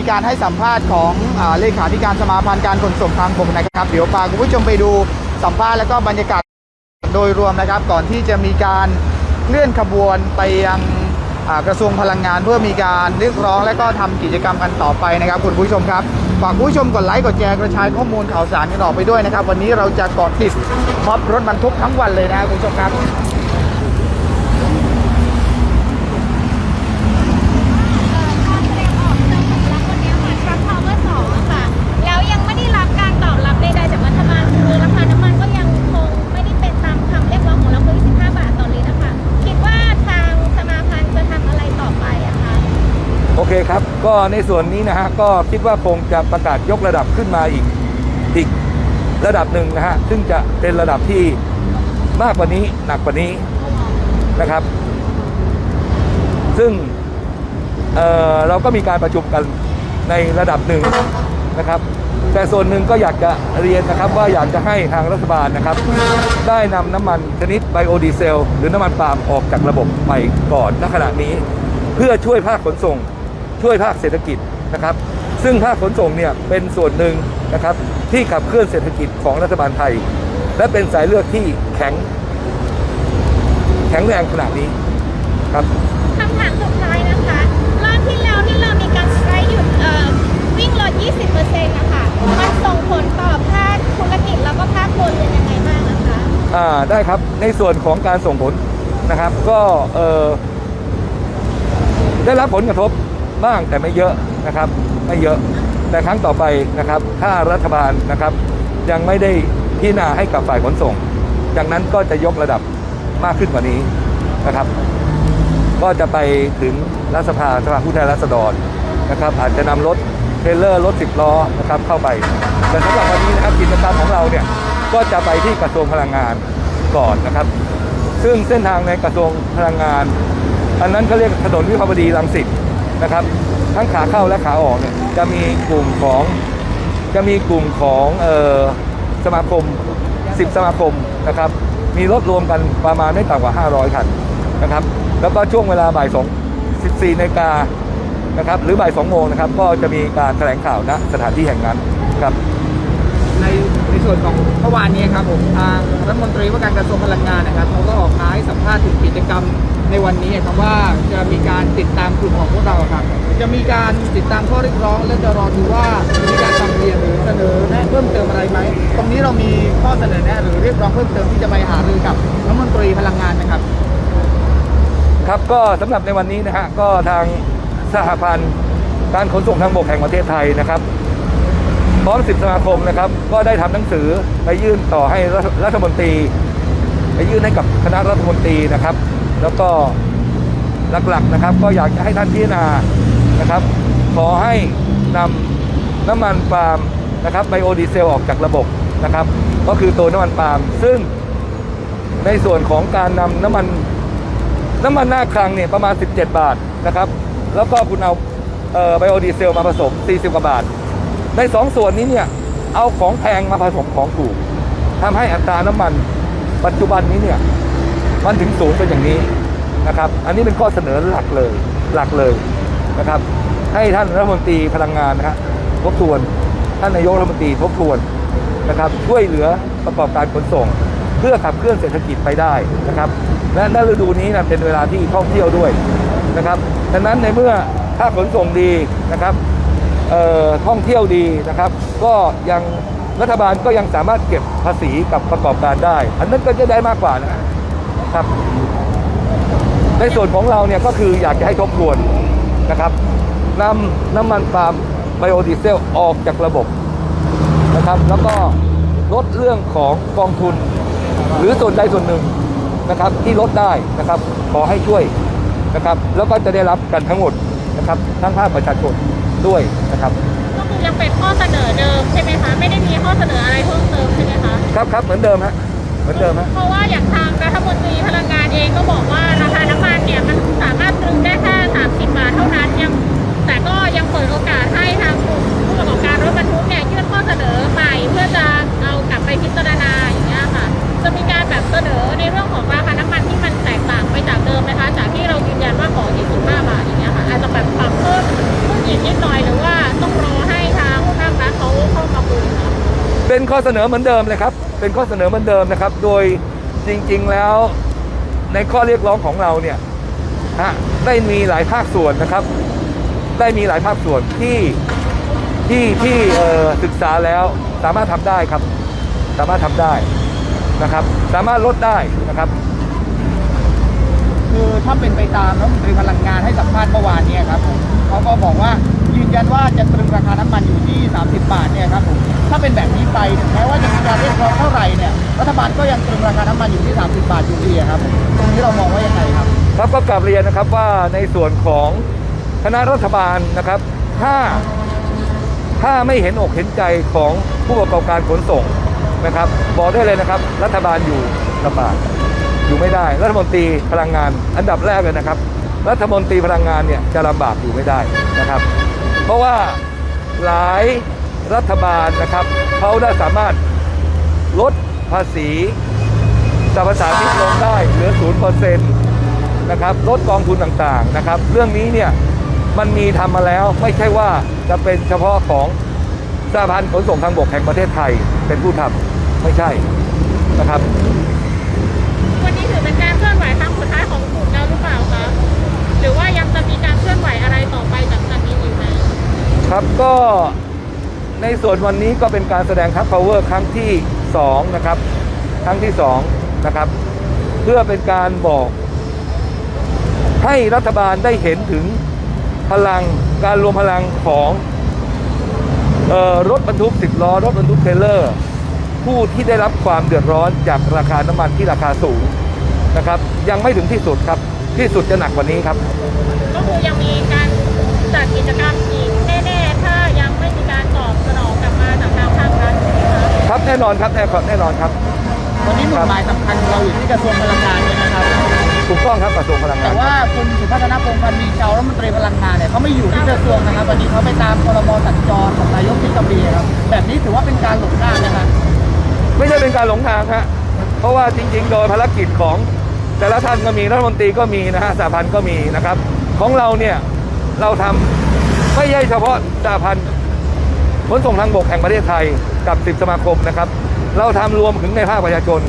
มีการให้สัมภาษณ์ของอเลขาธิการสมาพันธ์การขนส่งทางบกนะครับ เดี๋ยวพาคุณผู้ชมไปดูสัมภาษณ์แล้วก็บรรยากาศโดยรวมนะครับ ก่อนที่จะมีการเคลื่อนขบวนไปยังกระทรวงพลังงานเพื่อมีการเรียกร้องและก็ทำกิจกรรมกันต่อไปนะครับ คุณผู้ชมครับฝากคุณผู้ชมกดไลค์กดแชร์กระจายข้อมูลข่าวสารกันออกไปด้วยนะครับ วันนี้เราจะเกาะติดม็อบรถบรรทุกทั้งวันเลยนะครับคุณผู้ชมครับ การแสดงออกเชิงสัญลักษณ์วันนี้ค่ะทรัมป์พาวเวอร์สองอะค่ะ แล้วยังไม่ได้รับการตอบรับใดๆจากรัฐบาลคือราคาน้ำมันก็ยังคงไม่ได้เป็นตามคำเรียกร้องของเราคือ25 บาทต่อลิตรนะคะคิดว่าทางสมาพันธ์จะทำอะไรต่อไปอะคะ โอเคครับ ก็ในส่วนนี้นะฮะก็คิดว่าคงจะประกาศยกระดับขึ้นมาอีกอีกระดับหนึ่งนะฮะซึ่งจะเป็นระดับที่มากกว่านี้หนักกว่านี้นะครับ ซึ่งเเราก็มีการประชุมกันในระดับหนึ่งนะครับ แต่ส่วนหนึ่งก็อยากจะเรียนนะครับว่าอยากจะให้ทางรัฐบาลนะครับ ได้นำน้ำมันชนิดไบโอดีเซล หรือน้ำมันปาล์มออกจากระบบไปก่อนณขณะนี้ เพื่อช่วยภาคขนส่ง ช่วยภาคเศรษฐกิจนะครับ ซึ่งภาคขนส่งเนี่ยเป็นส่วนหนึ่งนะครับที่ขับเคลื่อนเศรษฐกิจของรัฐบาลไทย และเป็นสายเลือดที่แข็ง แข็งแรงขนาดนี้ครับคำถามสุดท้ายนะคะ รอบที่แล้วที่เรามีการใช้หยุดเอ่อวิ่งลด 20%นะคะมันส่งผลต่อภาคธุรกิจแล้วก็ภาคครัวเรือนยังไงบ้างนะคะอ่าได้ครับในส่วนของการส่งผลนะครับ ก็เออได้รับผลกระทบ บ้างแต่ไม่เยอะนะครับไม่เยอะแต่ครั้งต่อไปนะครับถ้ารัฐบาลนะครับยังไม่ได้พิจารณาให้กับฝ่ายขนส่งจากนั้นก็จะยกระดับมากขึ้นกว่านี้นะครับ ก็จะไปถึงรัฐสภาสภาผู้แทนราษฎรนะครับอาจจะนำรถเทรลเลอร์รถสิบล้อนะครับเข้าไป แต่สำหรับวันนี้นะครับกิจกรรมของเราเนี่ยก็จะไปที่กระทรวงพลังงานก่อนนะครับ ซึ่งเส้นทางในกระทรวงพลังงาน อันนั้นเขาเรียกถนนวิภาวดีรังสิต นะครับ ทั้งขาเข้าและขาออกเนี่ยจะมีกลุ่มของจะมีกลุ่มของออสมาคม 10 สมาคมนะครับ มีรถรวมกันประมาณไม่ต่ำกว่า 500 คันนะครับ แล้วก็ช่วงเวลาบ่าย2 14นาฬิกานะครับ หรือบ่าย2โมงนะครับ ก็จะมีการแถลงข่าวณสถานที่แห่งนั้นครับ ส่วนของเมื่อวานนี้ครับผมทางรัฐมนตรีว่าการกระทรวงพลังงานนะครับเขาก็ออกมาให้สัมภาษณ์ถึงกิจกรรมในวันนี้ครับว่าจะมีการติดตามกลุ่มของพวกเราครับ จะมีการติดตามข้อเรียกร้องและจะรอดูว่ามีการทำเรียนหรือเสนอแนะเพิ่มเติมอะไรไหมตรงนี้เรามีข้อเสนอแนะหรือเรียกร้องเพิ่มเติมที่จะไปหารือกับรัฐมนตรีพลังงานนะครับครับก็สำหรับในวันนี้นะฮะก็ทางสหพันธ์การขนส่งทางบกแห่งประเทศไทยนะครับ พร้อมสิบสมาคมนะครับ ก็ได้ทำหนังสือไปยื่นต่อให้รัฐมนตรี ไปยื่นให้กับคณะรัฐมนตรีนะครับ แล้วก็หลักๆนะครับ ก็อยากจะให้ท่านพิจารณานะครับ ขอให้นำน้ำมันปาล์มนะครับไบโอดีเซลออกจากระบบนะครับ ก็คือตัวน้ำมันปาล์มซึ่งในส่วนของการนำน้ำมันน้ำมันหน้าคลังเนี่ยประมาณ 17 บาทนะครับ แล้วก็คุณเอาไบโอดีเซลมาผสม 40 กว่าบาท ใน2ส่วนนี้เนี่ยเอาของแพงมาผสมของถูกทำให้อัตราน้ำมัน ปัจจุบันนี้เนี่ยมันถึงสูงเป็นอย่างนี้นะครับ อันนี้เป็นข้อเสนอหลักเลยหลักเลยนะครับ ให้ท่านรัฐมนตรีพลังงานนะครับทบทวนท่านนายกรัฐมนตรีทบทวนนะครับช่วยเหลือประกอบการขนส่ง เพื่อขับเคลื่อนเศรษฐกิจไปได้นะครับ และณฤดูนี้นะเป็นเวลาที่ท่องเที่ยวด้วยนะครับดังนั้นในเมื่อถ้าขนส่งดีนะครับ ท่องเที่ยวดีนะครับ ก็ยังรัฐบาลก็ยังสามารถเก็บภาษีกับประกอบการได้ อันนั้นก็จะได้มากกว่านะครับ ในส่วนของเราเนี่ยก็คืออยากจะให้ทบทวนนะครับนำน้ำมันปาล์มไบโอดีเซลออกจากระบบนะครับ แล้วก็ลดเรื่องของกองทุน หรือส่วนใดส่วนหนึ่งนะครับที่ลดได้นะครับขอให้ช่วยนะครับ แล้วก็จะได้รับกันทั้งหมดนะครับทั้งภาคประชาชน ด้วยนะครับก็คือยังเป็นข้อเสนอเดิมใช่ไหมคะไม่ได้มีข้อเสนออะไรเพิ่มเติมใช่ไหมคะครับครับเหมือนเดิมฮะเหมือนเดิมฮะเพราะว่าอย่างทางรัฐมนตรีพลังงานเองก็บอกว่าราคาน้ำมันเนี่ยมันสามารถตรึงได้แค่30บาทเท่านั้นยังแต่ก็ยังเปิดโอกาสให้ทางกลุ่มผู้ประกอบการรถบรรทุกเนี่ย เสนอเหมือนเดิมเลยครับ เป็นข้อเสนอเหมือนเดิมนะครับ โดยจริงๆแล้วในข้อเรียกร้องของเราเนี่ยฮะได้มีหลายภาคส่วนนะครับ ได้มีหลายภาคส่วนที่ที่ที่ศึกษาแล้วสามารถทำได้ครับ สามารถทำได้นะครับ สามารถลดได้นะครับ คือถ้าเป็นไปตามรัฐมนตรีพลังงานให้สัมภาษณ์เมื่อวานนี่ยครับเขาก็บอกว่า ยืนยันว่าจะตรึงราคาน้ำมันอยู่ที่ 30 บาทเนี่ยครับผมถ้าเป็นแบบนี้ไปแม้ว่าจะมีการเรียกร้องเท่าไหร่เนี่ยรัฐบาลก็ยังตรึงราคาน้ำมันอยู่ที่ 30 บาทอยู่ดีครับผมตรงนี้เรามองว่ายังไงครับ ครับก็กลับเรียนนะครับว่าในส่วนของคณะรัฐบาลนะครับถ้าถ้าไม่เห็นอกเห็นใจของผู้ประกอบการขนส่งนะครับ บอกได้เลยนะครับ รัฐบาลอยู่ลำบากอยู่ไม่ได้ รัฐมนตรีพลังงานอันดับแรกเลยนะครับ รัฐมนตรีพลังงานเนี่ยจะลำบากอยู่ไม่ได้นะครับ เพราะว่าหลายรัฐบาลนะครับเขาได้สามารถลดภาษีสรรพสามิตลงได้เหลือศูนย์เปอร์เซ็นต์นะครับลดกองทุนต่างๆนะครับ เรื่องนี้เนี่ยมันมีทำมาแล้วไม่ใช่ว่าจะเป็นเฉพาะของสหพันธ์ขนส่งทางบกแห่งประเทศไทยเป็นผู้ทำไม่ใช่นะครับ หรือว่ายังจะมีการเคลื่อนไหวอะไรต่อไปจากจากนี้อีกไหมครับก็ในส่วนวันนี้ก็เป็นการแสดงทัพพาวเวอร์ครั้งที่2นะครับครั้งที่2นะครับ เพื่อเป็นการบอก ให้รัฐบาลได้เห็นถึงพลังการรวมพลังของออรถบรรทุก10ล้อรถบรรทุกเทรลเลอร์ ผู้ที่ได้รับความเดือดร้อนจากราคาน้ำมันที่ราคาสูงนะครับ ยังไม่ถึงที่สุดครับ ที่สุดจะหนักกว่านี้ครับ ก็คือยังมีการจัดกิจกรรมอีกแน่ๆถ้ายังไม่มีการตอบสนองกลับมาจากทางภาครัฐใช่ไหมคะครับแน่นอนครับแน่นอนแน่นอนครับวันนี้หมุดหมายสำคัญของเราอยู่ที่กระทรวงพลังงานเนี่ยนะครับ ถูกต้องครับกระทรวงพลังงาแต่นว่าคุณสุพัฒนพงษ์พันธ์มีชาวรัฐมนตรีพลังงานเนี่ยเขาไม่อยู่ที่กระทรวงนะครับวันนี้เขาไปตามพรบสัญจรของนายกที่กระบี่ครับแบบนี้ถือว่าเป็นการหลบหน้านะครับ ไม่ใช่เป็นการหลงทางฮะเพราะว่าจริง ๆ โดยภารกิจของ แต่ละท่านก็มีรัฐมนตรีก็มีนะฮะสหพันธ์ก็มีนะครับ ของเราเนี่ยเราทำไม่ใช่เฉพาะสหพันธ์ขนส่งทางบกแห่งประเทศไทยกับ 10 สมาคมนะครับ เราทำรวมถึงในภาคประชาชน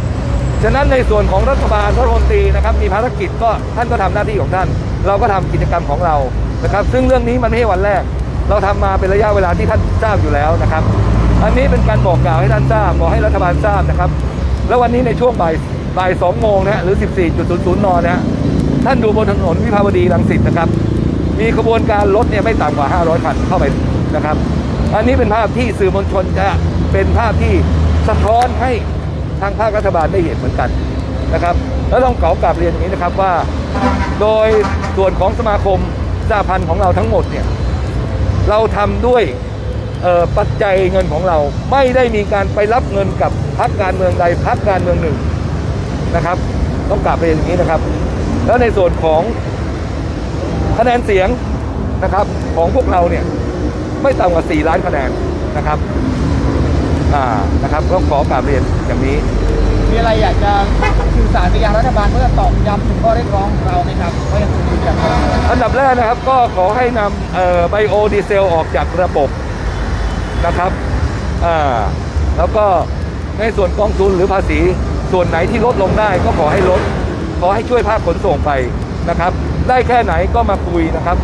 ฉะนั้นในส่วนของรัฐบาลรัฐมนตรีนะครับมีภารกิจก็ท่านก็ทำหน้าที่ของท่าน เราก็ทำกิจกรรมของเรานะครับ ซึ่งเรื่องนี้มันไม่ใช่วันแรก เราทำมาเป็นระยะเวลาที่ท่านทราบอยู่แล้วนะครับ อันนี้เป็นการบอกกล่าวให้ท่านทราบบอกให้รัฐบาลทราบนะครับ แล้ววันนี้ในช่วงบ่าย บ่ายสองโมงนะฮะหรือ 14.00 นนะฮะท่านดูบนถนนวิภาวดีรังสิตนะครับ มีขบวนการรถเนี่ยไม่ต่ำกว่า 500คันเข้าไปนะครับ อันนี้เป็นภาพที่สื่อมวลชนจะเป็นภาพที่สะท้อนให้ทางภาครัฐบาลได้เห็นเหมือนกันนะครับ แล้วต้องขอกลับเรียนอย่างนี้นะครับว่า โดยส่วนของสมาคมสหพันธ์ของเราทั้งหมดเนี่ยเราทำด้วยปัจจัยเงินของเราไม่ได้มีการไปรับเงินกับพรรคการเมืองใดพรรคการเมืองหนึ่ง นะครับ ต้องกลับเรียนอย่างนี้นะครับ แล้วในส่วนของคะแนนเสียงนะครับ ของพวกเราเนี่ยไม่ต่ำกว่า 4 ล้านคะแนนนะครับอ่านะครับต้องขอกราบเรียนอย่างนี้ มีอะไรอยากจะสื่อสารไปยังรัฐบาลเพื่อตอบย้ำถึงข้อเรียกร้องของเราไหมครับว่ายังคงยืนยันว่าอันดับแรกนะครับก็ขอให้นำไบโอดีเซลออกจากระบบนะครับอ่าแล้วก็ในส่วนกองทุนหรือภาษี ส่วนไหนที่ลดลงได้ก็ขอให้ลด ขอให้ช่วยภาคขนส่งไปนะครับ ได้แค่ไหนก็มาคุยนะครับ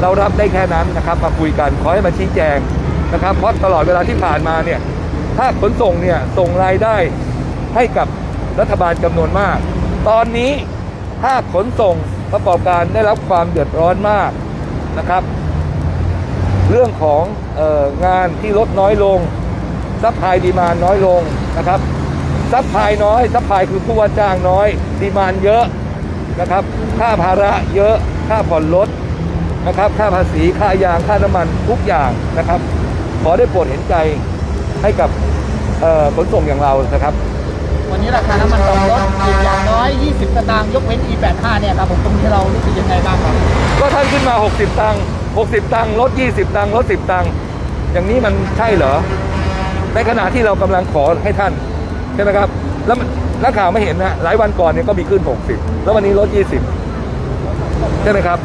เรารับได้แค่นั้นนะครับ มาคุยกันขอให้มาชี้แจงนะครับเพราะตลอดเวลาที่ผ่านมาเนี่ยภาคขนส่งเนี่ยส่งรายได้ให้กับรัฐบาลจำนวนมาก ตอนนี้ภาคขนส่งประกอบการได้รับความเดือดร้อนมากนะครับ เรื่องของอองานที่ลดน้อยลงซัพพลายดีมาน้อยลงนะครับ ซัพพลายน้อยซัพพลายคือผู้ว่าจ้างน้อย ดีมานเยอะนะครับ ค่าภาระเยอะค่าผ่อนรถนะครับ ค่าภาษีค่ายางค่าน้ำมันทุกอย่างนะครับ ขอได้โปรดเห็นใจให้กับเอ่อขนส่งอย่างเรานะครับวันนี้ราคาน้ำมันปรับลดอีกอย่างน้อย 20 สตางค์ยกเว้น E85 เนี่ยครับผมตรงนี้เรารู้สึกยังไงบ้างครับ ก็ท่านขึ้นมา 60 ตังค์ 60 ตังค์ลด 20 ตังค์ลด 10 ตังค์ อย่างนี้มันใช่เหรอ ในขณะที่เรากำลังขอให้ท่าน ใช่ไหมครับ แล้วนักข่าวไม่เห็นนะหลายวันก่อนเนี่ยก็มีขึ้น 60 แล้ววันนี้ลด 20 ใช่ไหมครับ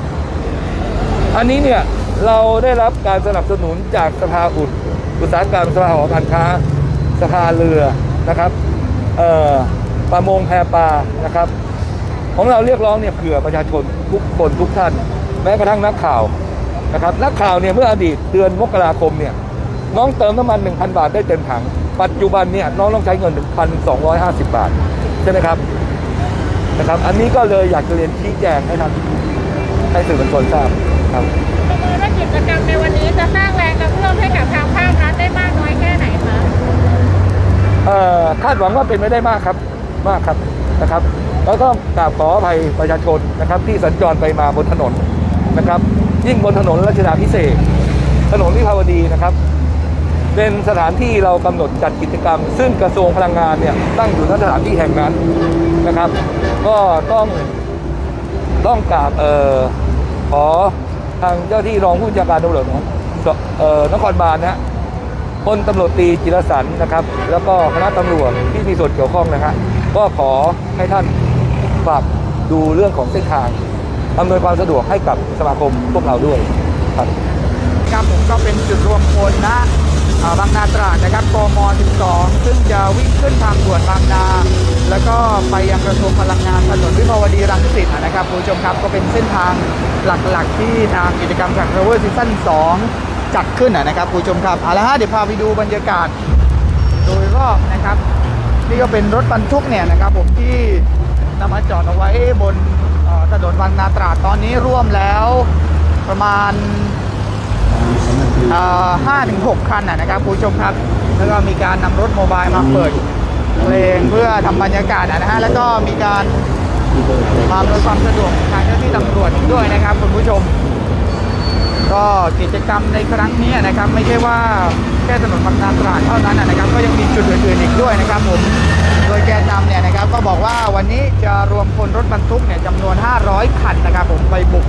อันนี้เนี่ยเราได้รับการสนับสนุนจากสภาอุดอุตสาหกรรมสภาหอการค้าสะพาเรือนะครับเอ่อประมงแพปลานะครับ ของเราเรียกร้องเนี่ยเผื่อประชาชนทุกคนทุกท่าน แม้กระทั่งนักข่าวนะครับนักข่าวเนี่ยเมื่ออดีตเดือนมกราคมเนี่ยน้องเติมน้ำมัน 1,000 บาทได้เต็มถัง ปัจจุบันเนี่ยน้องต้องใช้เงิน1,250บาท ใช่ไหมครับนะครับ อันนี้ก็เลยอยากจะเรียนชี้แจงให้ทางให้สื่อมวลชนทราบครับประเมินว่ากิจกรรมในวันนี้จะสร้างแรงกระเพื่อมให้กับทางภาครัฐได้มากน้อยแค่ไหนคะเอ่อคาดหวังว่าเป็นไปได้มากครับมากครับนะครับแล้วก็กราบขออภัยประชาชนนะครับ ที่สัญจรไปมาบนถนนนะครับ ยิ่งบนถนนรัชดาพิเศษกถนนวิภาวดีนะครับ เป็นสถานที่เรากำหนดจัดกิจกรรม ซึ่งกระทรวงพลังงานเนี่ยตั้งอยู่ณสถานที่แห่งนั้นนะครับ ก็ต้องต้องกราบเอ่อขอทางเจ้าที่รองผู้บัญชาการตำรวจของเอ่อนครบาลนะฮะพลตำรวจตรีจิรสันนะครับ แล้วก็คณะตำรวจที่มีส่วนเกี่ยวข้องนะฮะก็ขอให้ท่านฝากดูเรื่องของเส้นทางอำนวยความสะดวกให้กับสมาคมพวกเราด้วยครับครับผมก็เป็นจุดรวมพลนะ บางนาตราดนะครับกม 12 ซึ่งจะวิ่งขึ้นทางด่วนบางนา แล้วก็ไปยังกระทรวงพลังงานถนนวิภาวดีรังสิตนะครับคุณผู้ชมครับก็เป็นเส้นทางหลักๆ ที่ทางกิจกรรมจาก Travel Season 2จัดขึ้นนะครับคุณผู้ชมครับเอาละฮะเดี๋ยวพาไปดูบรรยากาศโดยรอบนะครับ นี่ก็เป็นรถบรรทุกเนี่ยนะครับผมที่นำมาจอดเอาไว้บนถนนบางนาตราดตอนนี้ร่วมแล้วประมาณ ห้าถึงหกคันนะครับคุณผู้ชมครับ แล้วก็มีการนำรถโมบายมาเปิดเพลงเพื่อทำบรรยากาศนะฮะแล้วก็มีการมาอำนวยความสะดวกทางเจ้าหน้าที่ตำรวจด้วยนะครับคุณผู้ชม ก็กิจกรรมในครั้งนี้นะครับ ไม่ใช่ว่าแค่ถนนบางนาตราดเท่านั้นนะครับ ก็ยังมีจุดอื่นๆอีกด้วยนะครับผมโดยแกนนำเนี่ยนะครับ ก็บอกว่าวันนี้จะรวมพลรถบรรทุกเนี่ยจำนวน 500 คันนะครับ ผมไปบุก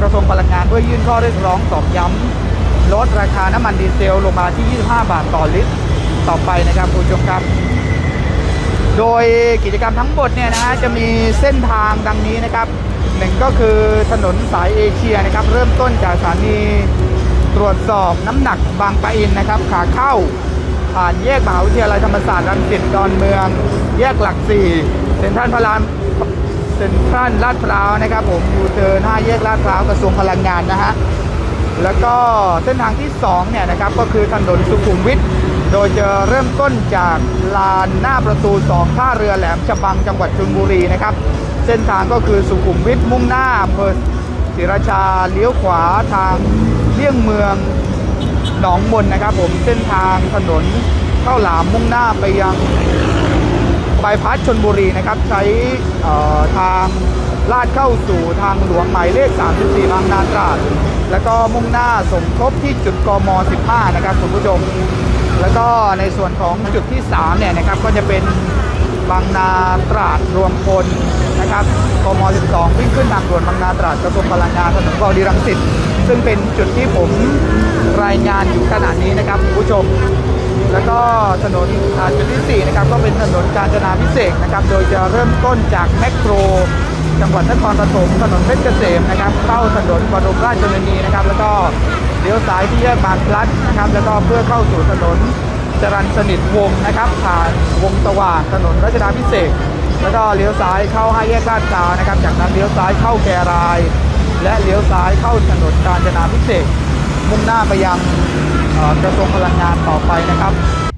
กระทรวงพลังงานเพื่อยื่นข้อเรียกร้องตอบย้ำ ลดราคาน้ำมันดีเซลลงมาที่ 25 บาทต่อลิตร ต่อไปนะครับคุณผู้ชมครับ โดยกิจกรรมทั้งหมดเนี่ยนะฮะจะมีเส้นทางดังนี้นะครับหนึ่งก็คือถนนสายเอเชียนะครับ เริ่มต้นจากสถานีตรวจสอบน้ำหนักบางปะอินนะครับ ขาเข้า ผ่านแยกมหาวิทยาลัยธรรมศาสตร์รังสิตดอนเมือง แยกหลักสี่เซ็นทรัลพระรามเซ็นทรัลลาดพร้าวนะครับ ผมอยู่เทิร์นห้าแยกลาดพร้าวกระทรวงพลังงานนะฮะ แล้วก็เส้นทางที่2เนี่ยนะครับก็คือถนนสุขุมวิทโดยจะเริ่มต้นจากลานหน้าประตู 2 ท่าเรือแหลมฉบังจังหวัดชลบุรีนะครับ เส้นทางก็คือสุขุมวิทมุ่งหน้าอำเภอศรีราชาเลี้ยวขวาทางเลี่ยงเมืองหนองมนนะครับ ผมเส้นทางถนนข้าวหลามมุ่งหน้าไปยัง บายพาสชนบุรีนะครับ ใช้ทางลาดเข้าสู่ทางหลวงหมายเลข 34 บางนาตราด แล้วก็มุ่งหน้าสมทบที่จุดกม 15 นะครับคุณผู้ชม แล้วก็ในส่วนของจุดที่ 3 เนี่ยนะครับ ก็จะเป็นบางนาตราดรวมพลนะครับ กม 12 วิ่งขึ้นทางด่วนบางนาตราดกระทรวงพลังงานถนนบดีรังสิต ซึ่งเป็นจุดที่ผมรายงานอยู่ขณะนี้นะครับคุณผู้ชม แล้วก็ถนนอ่าจุดที่ 4 นะครับ ก็เป็นถนนกาญจนาพิเศษนะครับ โดยจะเริ่มต้นจากแมคโคร จังหวัดนครปฐมถนนเพชรเกษมนะครับเข้าถนนบรมราชชนนีนะครับ แล้วก็เลี้ยวซ้ายที่แยกบางพลัดนะครับ แล้วก็เพื่อเข้าสู่ถนนจรัญสนิทวงนะครับ ผ่านวงสว่างถนนรัชดาพิเศษแล้วก็เลี้ยวซ้ายเข้าห้าแยกลาดพร้าวนะครับ จากนั้นเลี้ยวซ้ายเข้าแกราย และเลี้ยวซ้ายเข้าถนนกาญจนาพิเศษมุ่งหน้าไปยัง กระทรวงพลังงานต่อไปนะครับ